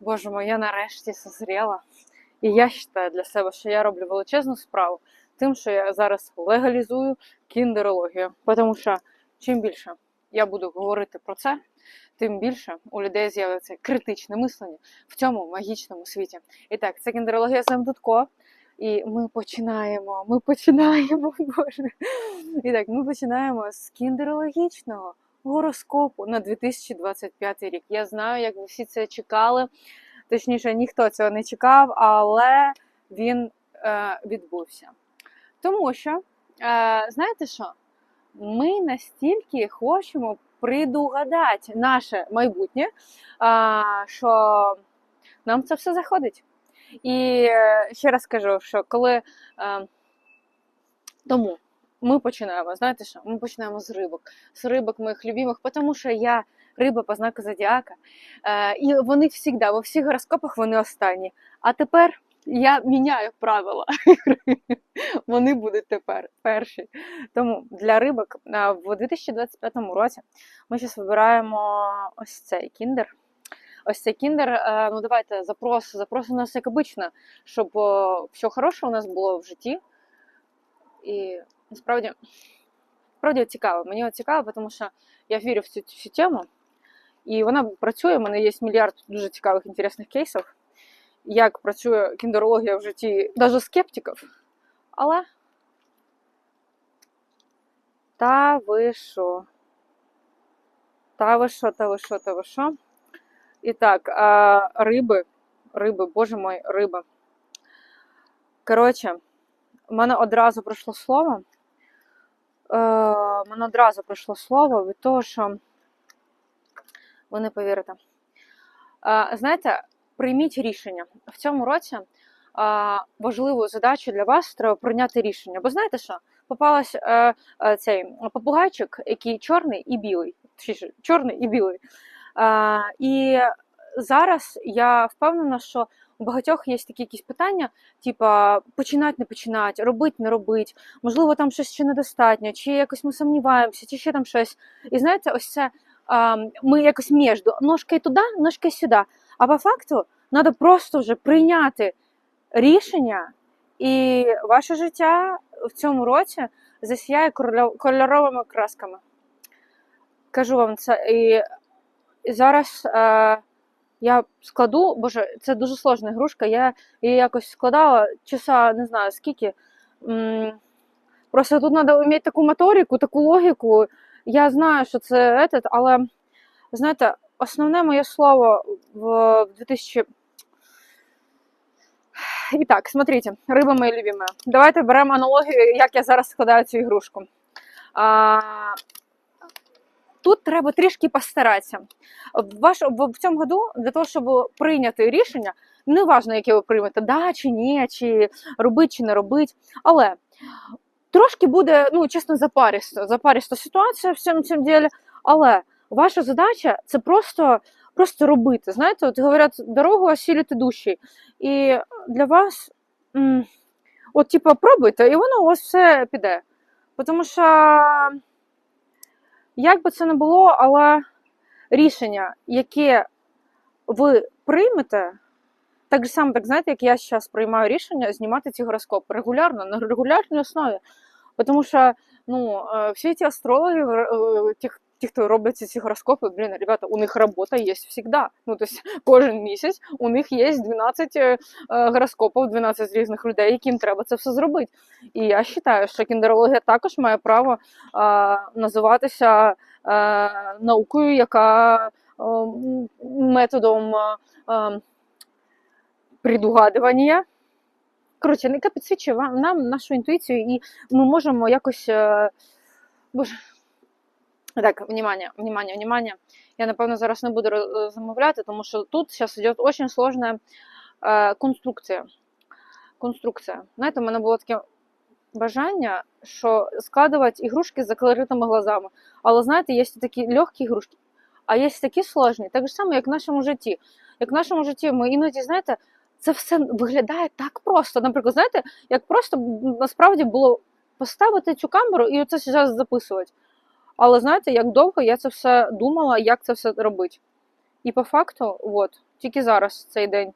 Боже мой, я нарешті созріла. І я вважаю для себе, що я роблю величезну справу тим, що я зараз легалізую кіндерологію. Тому що чим більше я буду говорити про це, тим більше у людей з'явиться критичне мислення в цьому магічному світі. І так, це кіндерологія Сем Дудко. І ми починаємо. Ми починаємо, Боже. І так, ми починаємо з кіндерологічного гороскопу на 2025 рік. Я знаю, як ви всі це чекали. Точніше, ніхто цього не чекав, але він е, відбувся. Тому що, е, знаєте що? Ми настільки хочемо предугадати наше майбутнє, е, що нам це все заходить. І е, ще раз кажу, що коли е, тому ми починаємо, знаєте що? Ми починаємо з рибок, з рибок моїх любимих, тому що я риба по знаку зодіака. Е, і вони завжди, во всіх гороскопах вони останні. А тепер я міняю правила. Вони будуть тепер перші. Тому для рибок е, в 2025 році ми зараз вибираємо ось цей кіндер. Ось цей кіндер. е, Ну давайте запрос, запрос у нас як обично, щоб все хороше у нас було в житті. І насправді, справді цікаво. Мені цікаво, тому що я вірю в цю, цю тему. І вона працює. У мене є мільярд дуже цікавих інтересних кейсів, як працює кіндерологія в житті навіть скептиків. Але та ви що? Та ви що, та ви що, та ви що? І так, а, риби, риби, боже мой, риби. Коротше, у мене одразу прийшло слово. Е, мене одразу прийшло слово від того, що ви не повірите. Е, знаєте, прийміть рішення. В цьому році е, важливою задачою для вас треба прийняти рішення. Бо знаєте що? Попалась цей попугайчик, який чорний і білий. Чорний і білий. І зараз я впевнена, що у багатьох є такі якісь питання, типа починати, не починати, робити, не робити, можливо, там щось ще недостатньо, чи якось ми сумніваємося, чи ще там щось. І знаєте, ось це а, ми якось між ножкою туди, ножкою сюди. А по факту треба просто вже прийняти рішення, і ваше життя в цьому році засіяє кольоровими красками. Кажу вам це. І, зараз е, я складу, боже, це дуже сложна ігрушка. Я її якось складала часа, не знаю скільки. Просто тут треба вміти таку моторику, таку логіку. Я знаю, що це этот, але знаєте, основне моє слово в 2000. І так, смотрите, риба моя любима. Давайте беремо аналогію, як я зараз складаю цю ігрушку. А, тут треба трішки постаратися. В, ваш, в, цьому году для того, щоб прийняти рішення, не важливо, яке ви приймете, да чи ні, чи робить, чи не робить. Але трошки буде, ну, чесно, запаристо, запариста ситуація в цьому цьому ділі. Але ваша задача це просто, просто робити. Знаєте, от говорять, дорогу осілюти душі. І для вас, от, типу, пробуйте, і воно у вас все піде. Тому що, як би це не було, але рішення, яке ви приймете, так же само, так знаєте, як я зараз приймаю рішення знімати ці гороскопи регулярно, на регулярній основі. Тому що ну, е, всі ці астрологи, е, ті, хто роблять ці гороскопи, блін, ребята, у них робота є завжди. Ну, тобто кожен місяць у них є 12 е, гороскопів, 12 різних людей, яким треба це все зробити. І я вважаю, що кіндерологія також має право а, називатися а, наукою, яка а, методом а, а, предугадування. Коротше, яка підсвічує нам нашу інтуїцію, і ми можемо якось. е, Боже. Так, внимание, внимание, внимание. Я, напевно, зараз не буду замовляти, тому що тут зараз йде дуже сложна е, конструкція. Конструкція. Знаєте, у мене було таке бажання, що складувати ігрушки з закритими глазами. Але знаєте, є такі легкі ігрушки, а є такі сложні, так же само, як в нашому житті. Як в нашому житті ми іноді, знаєте, це все виглядає так просто. Наприклад, знаєте, як просто насправді було поставити цю камеру і оце зараз записувати. Але знаєте, як довго я це все думала, як це все робити. І по факту, от, тільки зараз цей день.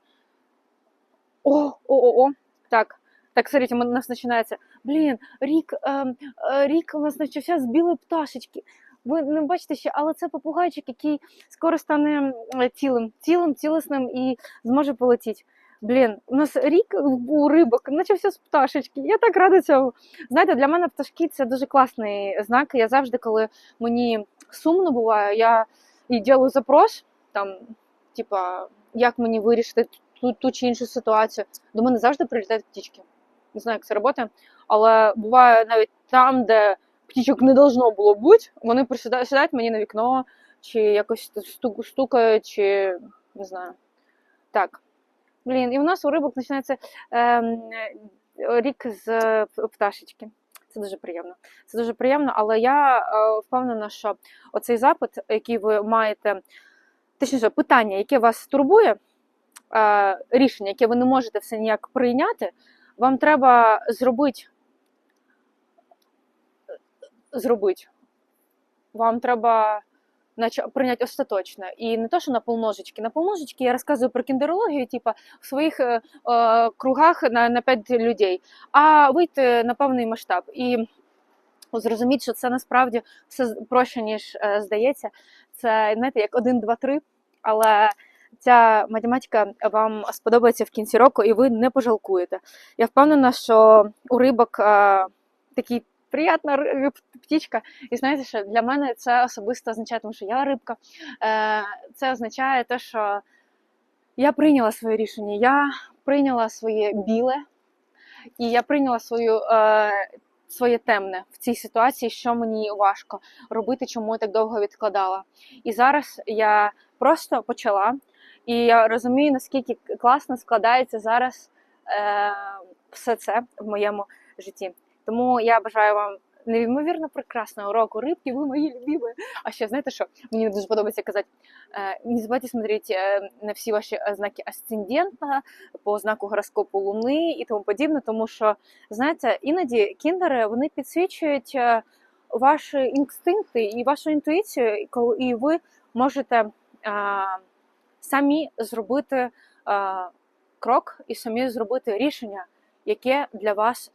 О, о, о, о. Так, так, смотрите, у нас починається. Блін, рік, ем, е, рік у нас почався з білої пташечки. Ви не бачите ще, але це попугайчик, який скоро стане е, цілим, цілим, цілісним і зможе полетіти. Блін, у нас рік у рибок, все з пташечки. Я так рада цьому. Знаєте, для мене пташки це дуже класний знак. Я завжди, коли мені сумно буває, я і ділю запрос, там, типа, як мені вирішити ту, ту чи іншу ситуацію. До мене завжди прилітають птічки. Не знаю, як це працює, але буває навіть там, де птічок не должно було бути, вони присідають сідають мені на вікно, чи якось стукають, чи не знаю. Так. Блін, і у нас у рибок починається ем, рік з е, пташечки. Це дуже приємно. Це дуже приємно, але я е, впевнена, що оцей запит, який ви маєте, точніше, питання, яке вас турбує, е, рішення, яке ви не можете все ніяк прийняти, вам треба зробити. Зробити. Вам треба прийняти остаточно. І не то, що на полножечки. На полножечки я розказую про кіндерологію, типа в своїх е, е, кругах на, на 5 людей, а вийти на певний масштаб. І зрозуміти, що це насправді все проще, ніж е, здається. Це знаєте, як 1, 2, 3, але ця математика вам сподобається в кінці року, і ви не пожалкуєте. Я впевнена, що у рибок е, такий приятна ри- птічка. І знаєте, що для мене це особисто означає, тому що я рибка. Е, це означає те, що я прийняла своє рішення, я прийняла своє біле, і я прийняла свою. Е, Своє темне в цій ситуації, що мені важко робити, чому я так довго відкладала. І зараз я просто почала, і я розумію, наскільки класно складається зараз е, все це в моєму житті. Тому я бажаю вам неймовірно прекрасного року рибки, ви мої любимі. А ще знаєте що? Мені дуже подобається казати. е, Не забувайте смотреть е, на всі ваші е, знаки асцендента, по знаку гороскопу Луни і тому подібне, тому що знаєте, іноді кіндери вони підсвічують ваші інстинкти і вашу інтуїцію, і ви можете самі зробити крок і самі зробити рішення, яке для вас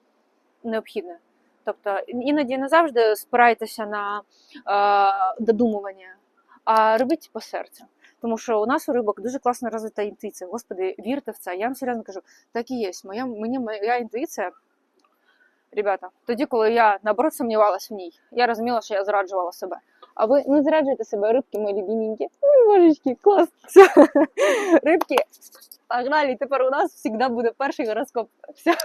необхідне. Тобто іноді не завжди спирайтеся на е, додумування, а робіть по серцю. Тому що у нас у рибок дуже класно розвита інтуїція. Господи, вірте в це. Я вам серйозно кажу, так і є. Моя, мені моя інтуїція, ребята, тоді, коли я наоборот сумнівалася в ній, я розуміла, що я зраджувала себе. А ви не зраджуєте себе, рибки, мої любименькі. Ой, божечки, клас. Все. Рибки, погнали, тепер у нас завжди буде перший гороскоп. Все.